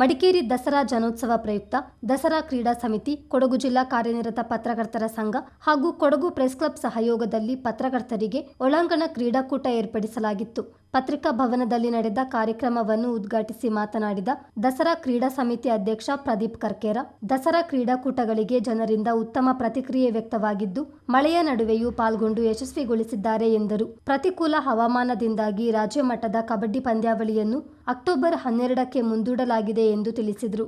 ಮಡಿಕೇರಿ ದಸರಾ ಜನೋತ್ಸವ ಪ್ರಯುಕ್ತ ದಸರಾ ಕ್ರೀಡಾ ಸಮಿತಿ, ಕೊಡಗು ಜಿಲ್ಲಾ ಕಾರ್ಯನಿರತ ಪತ್ರಕರ್ತರ ಸಂಘ ಹಾಗೂ ಕೊಡಗು ಪ್ರೆಸ್ ಕ್ಲಬ್ ಸಹಯೋಗದಲ್ಲಿ ಪತ್ರಕರ್ತರಿಗೆ ಒಳಾಂಗಣ ಕ್ರೀಡಾಕೂಟ ಏರ್ಪಡಿಸಲಾಗಿತ್ತು. ಪತ್ರಿಕಾ ಭವನದಲ್ಲಿ ನಡೆದ ಕಾರ್ಯಕ್ರಮವನ್ನು ಉದ್ಘಾಟಿಸಿ ಮಾತನಾಡಿದ ದಸರಾ ಕ್ರೀಡಾ ಸಮಿತಿ ಅಧ್ಯಕ್ಷ ಪ್ರದೀಪ್ ಕರ್ಕೇರ, ದಸರಾ ಕ್ರೀಡಾಕೂಟಗಳಿಗೆ ಜನರಿಂದ ಉತ್ತಮ ಪ್ರತಿಕ್ರಿಯೆ ವ್ಯಕ್ತವಾಗಿದ್ದು, ಮಳೆಯ ನಡುವೆಯೂ ಪಾಲ್ಗೊಂಡು ಯಶಸ್ವಿಗೊಳಿಸಿದ್ದಾರೆ ಎಂದರು. ಪ್ರತಿಕೂಲ ಹವಾಮಾನದಿಂದಾಗಿ ರಾಜ್ಯ ಮಟ್ಟದ ಕಬಡ್ಡಿ ಪಂದ್ಯಾವಳಿಯನ್ನು ಅಕ್ಟೋಬರ್ ಹನ್ನೆರಡಕ್ಕೆ ಮುಂದೂಡಲಾಗಿದೆ ಎಂದು ತಿಳಿಸಿದರು.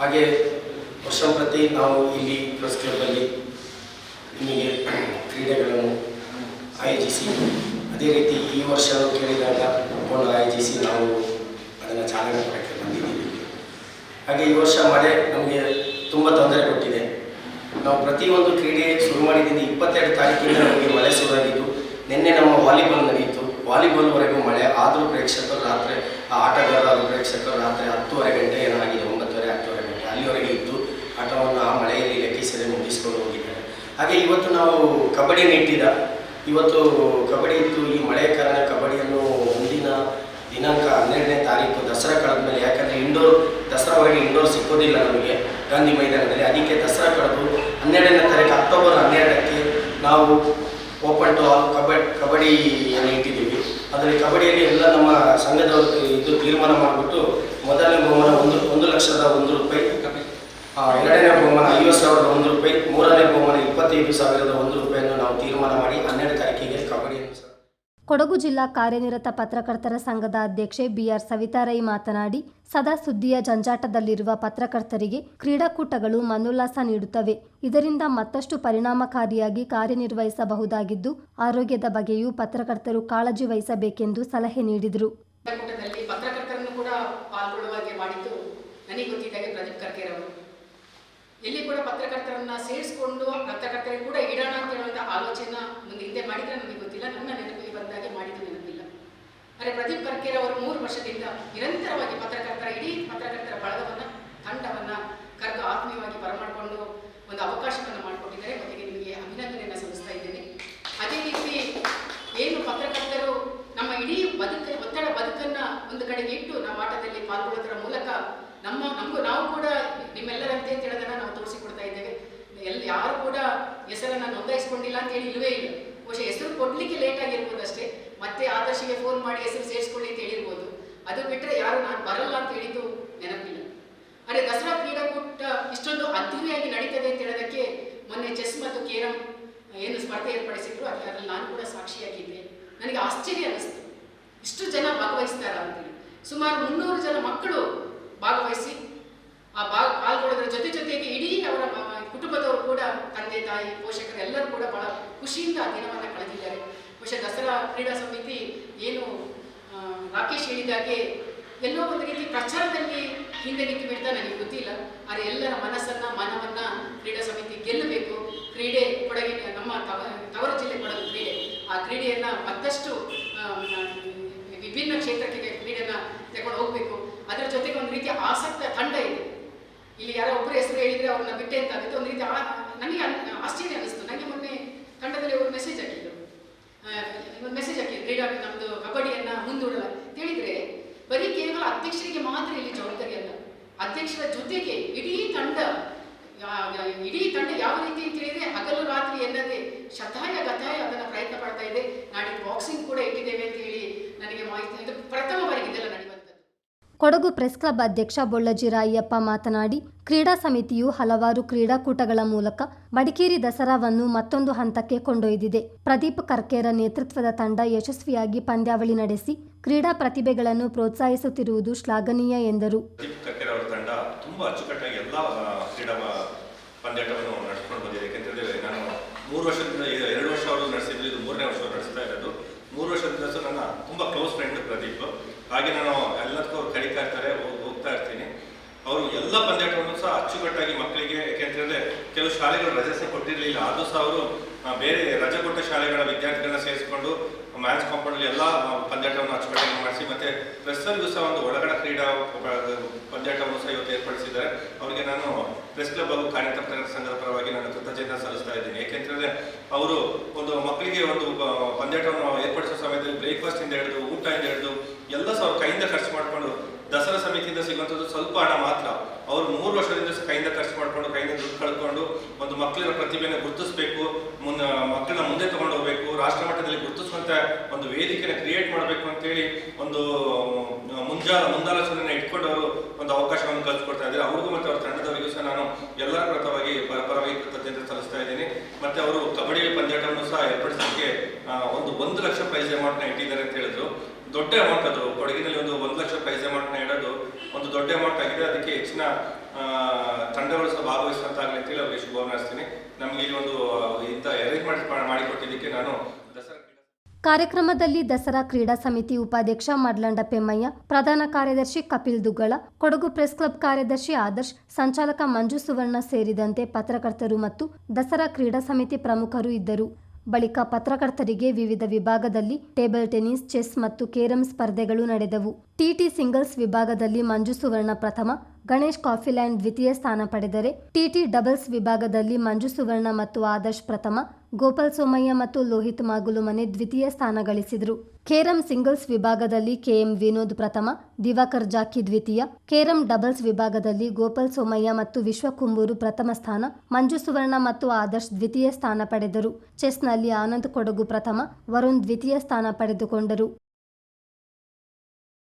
ಹಾಗೆ ವರ್ಷಂಪ್ರತಿ ನಾವು ಇಲ್ಲಿ ಪ್ರೆಸ್ ನಿಮಗೆ ಕ್ರೀಡೆಗಳನ್ನು ಆಯೋಜಿಸಿ. ಅದೇ ರೀತಿ ಈ ವರ್ಷ ಕೇಳಿದಾಗ ಒಪ್ಪಂದ ಆಯೋಜಿಸಿ ನಾವು ಅದನ್ನು ಚಾಲನೆ ಮಾಡೋಕ್ಕೆ ಬಂದಿದ್ದೀವಿ. ಹಾಗೆ ಈ ವರ್ಷ ಮಳೆ ನಮಗೆ ತುಂಬ ತೊಂದರೆ ಕೊಟ್ಟಿದೆ. ನಾವು ಪ್ರತಿಯೊಂದು ಕ್ರೀಡೆ ಶುರು ಮಾಡಿದ್ದೀನಿ ಇಪ್ಪತ್ತೆರಡು ತಾರೀಕಿಂದ ನಮಗೆ ಮಳೆ ಶುರುವಾಗಿದ್ದು ನಿನ್ನೆ ನಮ್ಮ ವಾಲಿಬಾಲ್ ನಡೆಯಿತು. ವಾಲಿಬಾಲ್ವರೆಗೂ ಮಳೆ, ಆದರೂ ಪ್ರೇಕ್ಷಕರು ರಾತ್ರಿ, ಆ ಆಟಗಾರರ ಪ್ರೇಕ್ಷಕರು ರಾತ್ರಿ ಹತ್ತುವರೆ ಗಂಟೆ ಏನಾಗಿದೆ, ಒಂಬತ್ತುವರೆ ಹತ್ತುವರೆ ಗಂಟೆ ಅಲ್ಲಿವರೆಗೆ ಇದ್ದು ಆಟವನ್ನು ಆ ಮಳೆಯಲ್ಲಿ ಲೆಕ್ಕಿಸದೆ ಮುಗಿಸ್ಕೊಂಡು ಹೋಗಿದ್ದಾರೆ. ಹಾಗೆ ಇವತ್ತು ನಾವು ಕಬಡ್ಡಿ ನೆಟ್ಟಿದ ಇವತ್ತು ಕಬಡ್ಡಿ ಇತ್ತು. ಈ ಮಳೆ ಕಾರಣ ಕಬಡ್ಡಿಯನ್ನು ಮುಂದಿನ ದಿನಾಂಕ ಹನ್ನೆರಡನೇ ತಾರೀಕು ದಸರಾ ಕಳೆದ ಮೇಲೆ ಯಾಕಂದರೆ ಇಂಡೋರ್, ದಸರಾ ಹೊರಗೆ ಇಂಡೋರ್ ಸಿಕ್ಕೋದಿಲ್ಲ ನಮಗೆ ಗಾಂಧಿ ಮೈದಾನದಲ್ಲಿ. ಅದಕ್ಕೆ ದಸರಾ ಕಳೆದು ಹನ್ನೆರಡನೇ ತಾರೀಕು ಅಕ್ಟೋಬರ್ ಹನ್ನೆರಡಕ್ಕೆ ನಾವು ಓಪನ್ ಟು ಆಲ್ ಕಬಡ್, ಕಬಡ್ಡಿಯನ್ನು ಇಟ್ಟಿದ್ದೀವಿ. ಅದರಲ್ಲಿ ಕಬಡ್ಡಿಯಲ್ಲಿ ಎಲ್ಲ ನಮ್ಮ ಸಂಘದವರು ಇದು ತೀರ್ಮಾನ ಮಾಡಿಬಿಟ್ಟು ಮೊದಲನೇ ಬಹುಮಾನ ಒಂದು ಒಂದು ಲಕ್ಷದ ಒಂದು ರೂಪಾಯಿ ಎರಡನೇ ಬಹುಮಾನ ಐವತ್ತು ಸಾವಿರದ ಒಂದು ರೂಪಾಯಿ, ಮೂರನೇ ಇಪ್ಪತ್ತೈದು ಸಾವಿರದ ಒಂದು ರೂಪಾಯಿಯನ್ನು ನಾವು ತೀರ್ಮಾನ ಮಾಡಿ ಹನ್ನೆರಡು ತಾರೀಕಿಗೆ ಕಬಡ್ಡಿಯನ್ನು ಕೊಡಗು ಜಿಲ್ಲಾ ಕಾರ್ಯನಿರತ ಪತ್ರಕರ್ತರ ಸಂಘದ ಅಧ್ಯಕ್ಷೆ ಬಿಆರ್ ಸವಿತಾರೈ ಮಾತನಾಡಿ ಸದಾ ಸುದ್ದಿಯ ಜಂಜಾಟದಲ್ಲಿರುವ ಪತ್ರಕರ್ತರಿಗೆ ಕ್ರೀಡಾಕೂಟಗಳು ಮನೋಲ್ಲಾಸ ನೀಡುತ್ತವೆ. ಇದರಿಂದ ಮತ್ತಷ್ಟು ಪರಿಣಾಮಕಾರಿಯಾಗಿ ಕಾರ್ಯನಿರ್ವಹಿಸಬಹುದಾಗಿದ್ದು ಆರೋಗ್ಯದ ಬಗ್ಗೆಯೂ ಪತ್ರಕರ್ತರು ಕಾಳಜಿ ವಹಿಸಬೇಕೆಂದು ಸಲಹೆ ನೀಡಿದರು ಕೂಟದಲ್ಲಿ ಪತ್ರಕರ್ತರನ್ನು ಕೂಡ ಪಾಲ್ಗೊಳ್ಳುವಾಗೆ ಮಾಡಿದ್ದು ನನಗೆ ಗೊತ್ತಿದ್ದಾಗೆ ಪ್ರದೀಪ್ ಕರ್ಕೇರ್ ಅವರು ಎಲ್ಲಿ ಕೂಡ ಪತ್ರಕರ್ತರನ್ನ ಸೇರಿಸಿಕೊಂಡು ಪತ್ರಕರ್ತರಿಗೆ ಕೂಡ ಇಡೋಣ ಅಂತ ಹೇಳುವಂಥ ಆಲೋಚನೆ ಮುಂದೆ ಹಿಂದೆ ಮಾಡಿದ್ರೆ ನನಗೆ ಗೊತ್ತಿಲ್ಲ. ನನ್ನ ನೆನಪಿಗೆ ಬಂದಾಗೆ ಮಾಡಿದ್ದು ನೆನಪಿಲ್ಲ. ಆದರೆ ಪ್ರದೀಪ್ ಕರ್ಕೇರ್ ಅವರು ಮೂರು ವರ್ಷದಿಂದ ನಿರಂತರವಾಗಿ ಪತ್ರಕರ್ತರ, ಇಡೀ ಪತ್ರಕರ್ತರ ಬಳಗವನ್ನ, ತಂಡವನ್ನ ಕರೆದು ಆತ್ಮೀಯವಾಗಿ ಬರಮಾಡಿಕೊಂಡು ಒಂದು ಅವಕಾಶವನ್ನು ಮಾಡಿಕೊಟ್ಟಿದ್ದಾರೆ ಮೊದಲಿಗೆ ನಿಮಗೆ ಅಭಿನಂದನೆಯನ್ನು ಸಲ್ಲಿಸ್ತಾ ಇದ್ದೇನೆ ಅದೇ ರೀತಿ ಏನು ಪತ್ರಕರ್ತರು ನಮ್ಮ ಇಡೀ ಬದುಕ ಒತ್ತಡ ಬದುಕನ್ನ ಒಂದು ಕಡೆಗೆ ಇಟ್ಟು ನಾವು ಆಟದಲ್ಲಿ ಪಾಲ್ಗೊಳ್ಳೋದರ ಮೂಲಕ ನಮ್ಮ ನಮಗೂ ನಾವು ಕೂಡ ನಿಮ್ಮೆಲ್ಲರಂತೆ ಅಂತ ಹೇಳೋದನ್ನ ನಾವು ತೋರಿಸಿಕೊಡ್ತಾ ಇದ್ದೇವೆ. ಎಲ್ಲಿ ಯಾರು ಕೂಡ ಹೆಸರನ್ನ ನೋಂದಾಯಿಸ್ಕೊಂಡಿಲ್ಲ ಅಂತ ಹೇಳಿ ಇಲ್ಲವೇ ಇಲ್ಲ. ಬಹುಶಃ ಹೆಸರು ಕೊಡ್ಲಿಕ್ಕೆ ಲೇಟ್ ಆಗಿರ್ಬೋದು ಅಷ್ಟೇ. ಮತ್ತೆ ಆದರ್ಶಿಗೆ ಫೋನ್ ಮಾಡಿ ಹೆಸರು ಸೇರಿಸ್ಕೊಳ್ಳಿ ಅಂತ ಹೇಳಿರ್ಬೋದು. ಅದು ಬಿಟ್ಟರೆ ಯಾರು ನಾನು ಬರಲ್ಲ ಅಂತ ಹೇಳಿದ್ದು ನೆನಪಿಲ್ಲ. ಅಂದ್ರೆ ದಸರಾ ಕ್ರೀಡಾಕೂಟ ಇಷ್ಟೊಂದು ಅದ್ದೂರಿಯಾಗಿ ನಡೀತದೆ ಅಂತ ಹೇಳೋದಕ್ಕೆ ಮೊನ್ನೆ ಚೆಸ್ ಮತ್ತು ಕೇರಂ ಏನು ಸ್ಪರ್ಧೆ ಏರ್ಪಡಿಸಿದ್ರು. ಅದರಲ್ಲಿ ನಾನು ಕೂಡ ಸಾಕ್ಷಿಯಾಗಿದ್ದೆ. ನನಗೆ ಆಶ್ಚರ್ಯ ಅನಿಸ್ತು ಇಷ್ಟು ಜನ ಭಾಗವಹಿಸ್ತಾರ ಅಂತೇಳಿ ಸುಮಾರು ಮುನ್ನೂರು ಜನ ಮಕ್ಕಳು ಭಾಗವಹಿಸಿ ಆ ಭಾಗ ಪಾಲ್ಗೊಳ್ಳೋದ್ರ ಜೊತೆ ಜೊತೆಗೆ ಇಡೀ ಅವರ ಕುಟುಂಬದವರು ಕೂಡ, ತಂದೆ, ತಾಯಿ, ಪೋಷಕರು ಎಲ್ಲರೂ ಕೂಡ ಬಹಳ ಖುಷಿಯಿಂದ ಆ ದಿನವನ್ನು ಕಳೆದಿದ್ದಾರೆ. ಬಹುಶಃ ದಸರಾ ಕ್ರೀಡಾ ಸಮಿತಿ ಏನು ರಾಕೇಶ್ ಹೇಳಿದಾಗೆ ಎಲ್ಲೋ ಒಂದು ರೀತಿ ಪ್ರಚಾರದಲ್ಲಿ ಹಿಂದೆ ನಿಂತು ಬಿಡ್ತಾ ನನಗೆ ಗೊತ್ತಿಲ್ಲ. ಆದರೆ ಎಲ್ಲರ ಮನಸ್ಸನ್ನ, ಮನವನ್ನ ಕ್ರೀಡಾ ಸಮಿತಿ ಗೆಲ್ಲಬೇಕು. ಕ್ರೀಡೆ ಕೊಡಗಿನ ನಮ್ಮ ತವ, ತವರು ಜಿಲ್ಲೆ ಕೊಡಗು ಕ್ರೀಡೆ. ಆ ಕ್ರೀಡೆಯನ್ನ ಮತ್ತಷ್ಟು ವಿಭಿನ್ನ ಕ್ಷೇತ್ರಕ್ಕೆ ಕ್ರೀಡೆಯನ್ನ ತಗೊಂಡು ಹೋಗ್ಬೇಕು. ಅದರ ಜೊತೆಗೆ ಒಂದು ರೀತಿಯ ಆಸಕ್ತ ತಂಡ ಇದೆ. ಇಲ್ಲಿ ಯಾರೋ ಒಬ್ಬರು ಹೆಸರು ಹೇಳಿದ್ರೆ ಅವ್ರನ್ನ ಬಿಟ್ಟೆ ಅಂತ ಆಗುತ್ತೆ. ಒಂದು ರೀತಿ ನನಗೆ ಆಶ್ಚರ್ಯ ಅನಿಸ್ತು ನನಗೆ ಮೊನ್ನೆ ತಂಡದಲ್ಲಿ ಅವರು ಮೆಸೇಜ್ ಹಾಕಿದ್ರು. ಒಂದು ಮೆಸೇಜ್ ಹಾಕಿದ್ರು. ಕ್ರೀಡಾ ನಮ್ಮದು ಕಬಡ್ಡಿಯನ್ನು ಮುಂದೂಡಲ್ಲ ಹೇಳಿದ್ರೆ, ಬರೀ ಕೇವಲ ಅಧ್ಯಕ್ಷರಿಗೆ ಮಾತ್ರ ಇಲ್ಲಿ ಜವಾಬ್ದಾರಿ ಅಲ್ಲ. ಅಧ್ಯಕ್ಷರ ಜೊತೆಗೆ ಇಡೀ ತಂಡ ಇಡೀ ತಂಡ ಯಾವ ರೀತಿ ಅಂತ ಹೇಳಿದರೆ ಹಗಲು ರಾತ್ರಿ ಎನ್ನದೆ ಶತಾಯ ಗತಾಯ ಅದನ್ನು ಪ್ರಯತ್ನ ಪಡ್ತಾ ಇದೆ. ನಾಡಿದ್ದು ಬಾಕ್ಸಿಂಗ್ ಕೂಡ ಇಟ್ಟಿದ್ದೇವೆ ಅಂತ ಹೇಳಿ ನನಗೆ ಮಾಹಿತಿ ಇದು ಪ್ರಥಮ ಬಾರಿಗೆ ಇದೆಲ್ಲ ಕೊಡಗು ಪ್ರೆಸ್ ಕ್ಲಬ್ ಅಧ್ಯಕ್ಷ ಬೊಳ್ಳಜಿ ರಾಯಪ್ಪ ಮಾತನಾಡಿ, ಕ್ರೀಡಾ ಸಮಿತಿಯು ಹಲವಾರು ಕ್ರೀಡಾಕೂಟಗಳ ಮೂಲಕ ಮಡಿಕೇರಿ ದಸರಾವನ್ನು ಮತ್ತೊಂದು ಹಂತಕ್ಕೆ ಕೊಂಡೊಯ್ದಿದೆ. ಪ್ರದೀಪ್ ಕರ್ಕೇರ ನೇತೃತ್ವದ ತಂಡ ಯಶಸ್ವಿಯಾಗಿ ಪಂದ್ಯಾವಳಿ ನಡೆಸಿ, ಕ್ರೀಡಾ ಪ್ರತಿಭೆಗಳನ್ನು ಪ್ರೋತ್ಸಾಹಿಸುತ್ತಿರುವುದು ಶ್ಲಾಘನೀಯ ಎಂದರು. ಮೂರು ವರ್ಷದಿಂದ ನನ್ನ ತುಂಬ ಕ್ಲೋಸ್ ಫ್ರೆಂಡ್ ಪ್ರದೀಪ್. ಹಾಗೆ ನಾನು ಎಲ್ಲದಕ್ಕೂ ಅವ್ರು ಕರೀತಾ ಇರ್ತಾರೆ ಹೋಗ್- ಹೋಗ್ತಾ ಇರ್ತೀನಿ ಅವರು ಎಲ್ಲ ಪಂದ್ಯಾಟವನ್ನು ಸಹ ಅಚ್ಚುಕಟ್ಟಾಗಿ ಮಕ್ಕಳಿಗೆ ಯಾಕೆಂತಂದ್ರೆ ಕೆಲವು ಶಾಲೆಗಳು ರಜೆ ಕೊಟ್ಟಿರಲಿಲ್ಲ. ಅದು ಸಹ ಅವರು ಬೇರೆ ರಜೆ ಕೊಟ್ಟ ಶಾಲೆಗಳ ವಿದ್ಯಾರ್ಥಿಗಳನ್ನ ಸೇರಿಸಿಕೊಂಡು, ಮ್ಯಾಚ್ ಕಾಂಪೌಂಡ್ ಎಲ್ಲ ಪಂದ್ಯಾಟವನ್ನು ಅಚ್ಚುಕಟ್ಟಾಗಿ ಮಾಡಿಸಿ, ಮತ್ತೆ ಪ್ರೆಸ್ಸರಿಗೂ ಸಹ ಒಂದು ಒಳಗಡ ಕ್ರೀಡಾ ಪಂದ್ಯಾಟವನ್ನು ಸಹ ಇವತ್ತು ಏರ್ಪಡಿಸಿದ್ದಾರೆ. ಅವರಿಗೆ ನಾನು ಪ್ರೆಸ್ ಕ್ಲಬ್ ಹಾಗೂ ಕಾರ್ಯಕರ್ತರ ಸಂಘದ ಪರವಾಗಿ ನಾನು ಕೃತಜ್ಞತೆ ಸಲ್ಲಿಸ್ತಾ ಇದ್ದೀನಿ. ಏಕೆಂತಂದ್ರೆ ಅವರು ಒಂದು ಮಕ್ಕಳಿಗೆ ಒಂದು ಪಂದ್ಯಾಟವನ್ನು ಏರ್ಪಡಿಸುವ ಸಮಯದಲ್ಲಿ ಬ್ರೇಕ್ಫಾಸ್ಟಿಂದ ಹಿಡಿದು ಊಟದಿಂದ ಹಿಡಿದು, ಎಲ್ಲ ಸಹ ಕೈಯಿಂದ ಖರ್ಚು ಮಾಡಿಕೊಂಡು ದಸರಾ ಸಮಿತಿಯಿಂದ ಸಿಗುವಂಥದ್ದು ಸ್ವಲ್ಪ ಹಣ ಮಾತ್ರ. ಅವರು ಮೂರು ವರ್ಷದಿಂದ ಕೈಯಿಂದ ಖರ್ಚು ಮಾಡಿಕೊಂಡು, ಕೈಯಿಂದ ದುಡ್ಡು ಕಳ್ಕೊಂಡು ಒಂದು ಮಕ್ಕಳ ಪ್ರತಿಭೆಯನ್ನು ಗುರುತಿಸಬೇಕು, ಮುನ್ನ, ಮಕ್ಕಳನ್ನ ಮುಂದೆ ತಗೊಂಡು ಹೋಗಬೇಕು, ರಾಷ್ಟ್ರ ಮಟ್ಟದಲ್ಲಿ ಗುರುತಿಸುವಂತ ಒಂದು ವೇದಿಕೆನ ಕ್ರಿಯೇಟ್ ಮಾಡಬೇಕು ಅಂತೇಳಿ ಒಂದು ಮುಂಜಾ ಮುಂದಾಲೋಚನೆಯನ್ನು ಇಟ್ಕೊಂಡು ಅವರು ಒಂದು ಅವಕಾಶವನ್ನು ಕಲ್ಪಿಸ್ಕೊಡ್ತಾ ಇದ್ದಾರೆ. ಅವ್ರಿಗೂ ಮತ್ತೆ ಅವ್ರ ತಂಡದವರಿಗೂ ಸಹ ನಾನು ಎಲ್ಲರ ಪರವಾಗಿ ಪರ- ಪರವಾಗಿ ಕೃತಜ್ಞತೆ ಸಲ್ಲಿಸ್ತಾ ಇದ್ದೀನಿ. ಮತ್ತೆ ಅವರು ಕಬಡ್ಡಿ ಪಂದ್ಯಾಟವನ್ನು ಸಹ ಏರ್ಪಡಿಸಲಿಕ್ಕೆ ಒಂದು ಒಂದು ಲಕ್ಷ ಪ್ರೈಸ್ ಅಮೌಂಟ್ನ ಇಟ್ಟಿದ್ದಾರೆ ಅಂತ ಹೇಳಿದ್ರು. ದೊಡ್ಡ ಅಮೌಂಟ್ ಅದು. ಕೊಡಗಿನಲ್ಲಿ ಒಂದು ಲಕ್ಷ ಪ್ರೈಸ್ ಅಮೌಂಟ್ನ ಇಡೋದು ಒಂದು ದೊಡ್ಡ ಅಮೌಂಟ್ ಆಗಿದೆ. ಅದಕ್ಕೆ ಹೆಚ್ಚಿನ ತಂಡಗಳು ಸಹ ಭಾಗವಹಿಸುವಂತಾಗಲಿ ಅಂತೇಳಿ ಅವರಿಗೆ ಶುಭ ಹಾರೈಸ್ತೀನಿ. ನಮಗೆ ಇಲ್ಲಿ ಒಂದು, ಇಂಥ ಅರೇಂಜ್ಮೆಂಟ್ ಮಾಡಿಕೊಟ್ಟಿದ್ದಕ್ಕೆ ನಾನು ದಸರಾ ಕಾರ್ಯಕ್ರಮದಲ್ಲಿ ದಸರಾ ಕ್ರೀಡಾ ಸಮಿತಿ ಉಪಾಧ್ಯಕ್ಷ ಮಡ್ಲಂಡ ಪೆಮ್ಮಯ್ಯ, ಪ್ರಧಾನ ಕಾರ್ಯದರ್ಶಿ ಕಪಿಲ್ ದುಗ್ಗಳ, ಕೊಡಗು ಪ್ರೆಸ್ ಕ್ಲಬ್ ಕಾರ್ಯದರ್ಶಿ ಆದರ್ಶ್, ಸಂಚಾಲಕ ಮಂಜು ಸುವರ್ಣ ಸೇರಿದಂತೆ ಪತ್ರಕರ್ತರು ಮತ್ತು ದಸರಾ ಕ್ರೀಡಾ ಸಮಿತಿ ಪ್ರಮುಖರು ಇದ್ದರು. ಬಳಿಕ ಪತ್ರಕರ್ತರಿಗೆ ವಿವಿಧ ವಿಭಾಗದಲ್ಲಿ ಟೇಬಲ್ ಟೆನಿಸ್, ಚೆಸ್ ಮತ್ತು ಕೇರಂ ಸ್ಪರ್ಧೆಗಳು ನಡೆದವು. ಟಿಟಿ ಸಿಂಗಲ್ಸ್ ವಿಭಾಗದಲ್ಲಿ ಮಂಜು ಸುವರ್ಣ ಪ್ರಥಮ, ಗಣೇಶ್ ಕಾಫಿಲ್ಯಾಂಡ್ ದ್ವಿತೀಯ ಸ್ಥಾನ ಪಡೆದರೆ ಟಿಟಿ ಡಬಲ್ಸ್ ವಿಭಾಗದಲ್ಲಿ ಮಂಜು ಸುವರ್ಣ ಮತ್ತು ಆದರ್ಶ್ ಪ್ರಥಮ, ಗೋಪಾಲ್ ಸೋಮಯ್ಯ ಮತ್ತು ಲೋಹಿತ್ ಮಾಗುಲುಮನೆ ದ್ವಿತೀಯ ಸ್ಥಾನ ಗಳಿಸಿದರು. ಕೇರಂ ಸಿಂಗಲ್ಸ್ ವಿಭಾಗದಲ್ಲಿ ಕೆಎಂ ವಿನೋದ್ ಪ್ರಥಮ, ದಿವಾಕರ್ ಜಾಕಿ ದ್ವಿತೀಯ, ಕೇರಂ ಡಬಲ್ಸ್ ವಿಭಾಗದಲ್ಲಿ ಗೋಪಾಲ್ ಸೋಮಯ್ಯ ಮತ್ತು ವಿಶ್ವಕುಂಬೂರು ಪ್ರಥಮ ಸ್ಥಾನ, ಮಂಜು ಸುವರ್ಣ ಮತ್ತು ಆದರ್ಶ್ ದ್ವಿತೀಯ ಸ್ಥಾನ ಪಡೆದರು. ಚೆಸ್ನಲ್ಲಿ ಆನಂದ್ ಕೊಡಗು ಪ್ರಥಮ, ವರುಣ್ ದ್ವಿತೀಯ ಸ್ಥಾನ ಪಡೆದುಕೊಂಡರು.